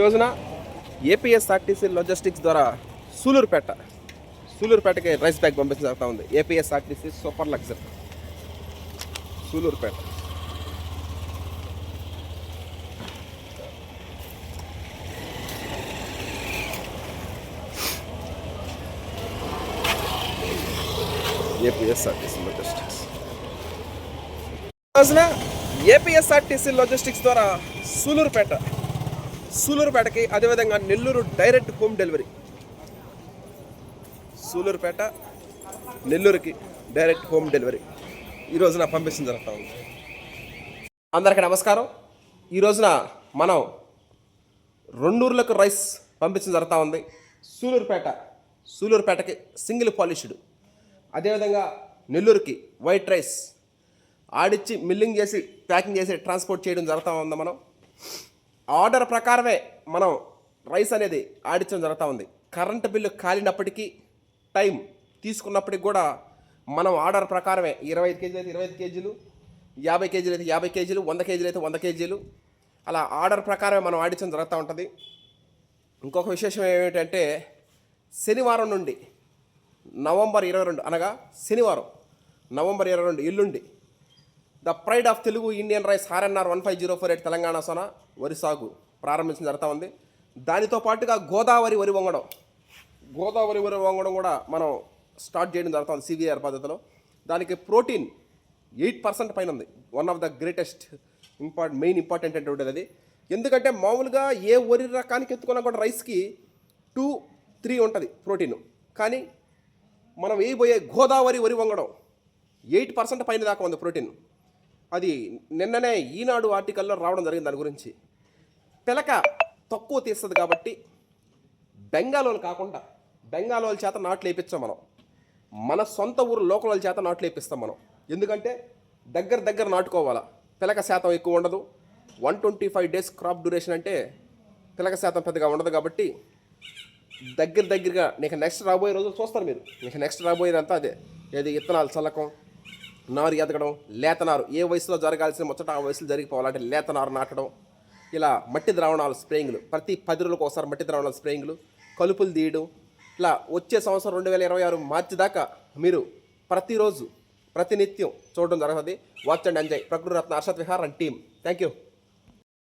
రోజున APSRTC logistics ద్వారా Sullurpeta సూలూరుపేటకి rice bag పంపించడం జరుగుతూ ఉంది. APSRTC super luxury. Sullurpeta. APSRTC logistics. రోజున ఏపీఎస్ఆర్టీసీ లాజిస్టిక్స్ ద్వారా సూలూరుపేట సూలూరుపేటకి అదేవిధంగా Nellore direct home delivery. Sullurpeta నెల్లూరుకి డైరెక్ట్ హోమ్ డెలివరీ. ఈ రోజున పంపించిన జరుగుతూ ఉంది అందరికీ నమస్కారం. ఈ రోజున మనం రెండూర్లకు రైస్ పంపించడం జరుగుతూ ఉంది. సూలూరుపేట సూలూరుపేటకి సింగిల్ పాలిష్డ్. అదేవిధంగా నెల్లూరుకి వైట్ రైస్ ఆడిచ్చి మిల్లింగ్ చేసి ప్యాకింగ్ చేసి ట్రాన్స్పోర్ట్ చేయడం జరుగుతూ ఉంది మనం. ఆర్డర్ ప్రకారమే మనం రైస్ అనేది ఆడించడం జరుగుతూ ఉంది. కరెంటు బిల్లు కాలినప్పటికీ టైం తీసుకున్నప్పటికి కూడా మనం ఆర్డర్ ప్రకారమే ఇరవై ఐదు కేజీలు అయితే ఇరవై ఐదు కేజీలు యాభై కేజీలు అయితే యాభై కేజీలు వంద కేజీలు అయితే వంద కేజీలు అలా ఆర్డర్ ప్రకారమే మనం ఆడించడం జరుగుతూ ఉంటుంది. ఇంకొక విశేషం ఏమిటంటే శనివారం నుండి నవంబర్ ఇరవై రెండు అనగా శనివారం నవంబర్ ఇరవై రెండు ఎల్లుండి the pride of Telugu Indian rice RNR one five zero four eight Telangana Sona వరి సాగు ప్రారంభించిన జరుగుతూ ఉంది. దానితో పాటుగా గోదావరి వరి వంగడం. గోదావరి వరి వంగడం కూడా మనం స్టార్ట్ చేయడం జరుగుతుంది సివిఆర్ పద్ధతిలో. దానికి ప్రోటీన్ ఎయిట్ పర్సెంట్ పైన ఉంది. One of the greatest import main important అంటే అది. ఎందుకంటే మామూలుగా ఏ వరి రకానికి ఎత్తుకున్నా కూడా రైస్కి టూ త్రీ ఉంటుంది ప్రోటీన్. కానీ మనం వేయబోయే గోదావరి వరి వంగడం ఎయిట్ పర్సెంట్ పైన దాకా ఉంది ప్రోటీన్. అది నిన్ననే ఈనాడు ఆర్టికల్లో రావడం జరిగింది దాని గురించి. పిలక తక్కువ తీస్తుంది కాబట్టి బెంగాలోలు కాకుండా బెంగాలోల చేత నాట్లు వేయించాం మనం. మన సొంత ఊరు లోకల్ వాళ్ళ చేత నాట్లు వేపిస్తాం మనం. ఎందుకంటే దగ్గర దగ్గర నాటుకోవాలా. పిలక శాతం ఎక్కువ ఉండదు. One twenty five days crop duration అంటే పిలక శాతం పెద్దగా ఉండదు కాబట్టి దగ్గర దగ్గరగా నీకు నెక్స్ట్ రాబోయే రోజులు చూస్తారు మీరు. నీకు నెక్స్ట్ రాబోయేదంతా అదే. ఏది ఇత్తనాలు చల్లకం నారు ఎదగడం లేతనారు. ఏ వయసులో జరగాల్సిన ముచ్చట ఆ వయసులో జరిగిపోవాలంటే లేతనారు నాటడం. ఇలా మట్టి ద్రావణాలు స్ప్రేయింగ్లు. ప్రతి పది రోజులకు ఒకసారి మట్టి ద్రావణాలు స్ప్రేయింగ్లు. కలుపులు తీయడం. ఇలా వచ్చే సంవత్సరం రెండు వేల ఇరవై ఆరు మార్చి దాకా మీరు ప్రతిరోజు ప్రతినిత్యం చూడడం జరుగుతుంది. Watch and enjoy Prakruthi Ratna Arshad Vihar and team. Thank you